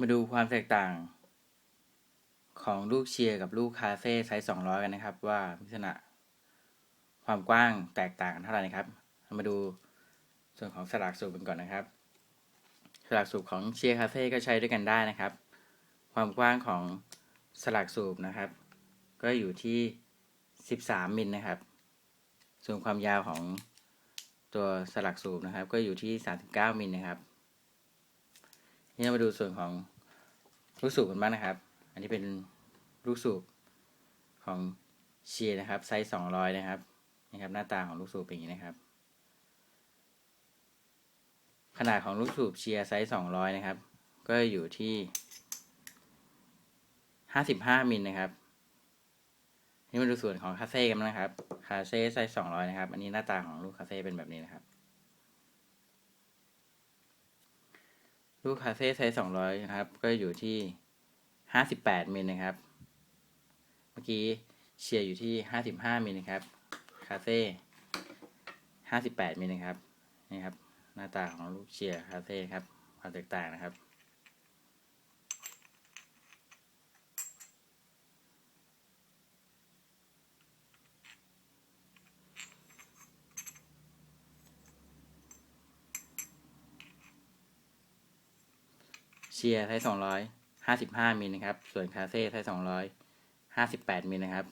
มาดูความแตกต่างของลูกเชียร์กับลูกคาเฟ่ไซส์200กันนะครับ ว่าลักษณะความกว้างแตกต่างกันเท่าไหร่นะครับ มาดูส่วนของสลากสูบกันก่อนนะครับ สลากสูบของเชียร์คาเฟ่ก็ใช้ด้วยกันได้นะครับ ความกว้างของสลากสูบนะครับ ก็อยู่ที่ 13 มิลนะครับ ส่วนความยาวของตัวสลักสูบนะครับ ก็อยู่ที่ 39 มิลนะครับ นี่เรามาดูส่วนของลูกสูบกันบ้างนะครับ อันนี้เป็นลูกสูบของเชียร์นะครับไซส์200นะครับนะครับ หน้าตาของลูกสูบเป็นอย่างนี้นะครับ ขนาดของลูกสูบเชียร์ไซส์200นะครับ ก็อยู่ที่55มิลนะครับนี่มาดูส่วนของคาเซ่กันนะครับ คาเซ่ไซส์200นะครับ อันนี้หน้าตาของลูกคาเซ่เป็นแบบนี้นะครับ ลูกคาเซ่ไซส์200นะครับ ก็อยู่ที่ห้าสิบแปดมิลนะครับ เมื่อกี้เชียร์อยู่ที่ห้าสิบห้ามิลนะครับ คาเฟ่58มิลนะครับ นี่ครับ หน้าตาของลูกเชียร์คาเซ่ครับ ความแตกต่างนะครับ เชียร์ไซสสองร้อยห้าสิบห้ามิลนะครับ ส่วนคาเซ่ไซส์สองร้อยห้าสิบแปดมิลนะครับ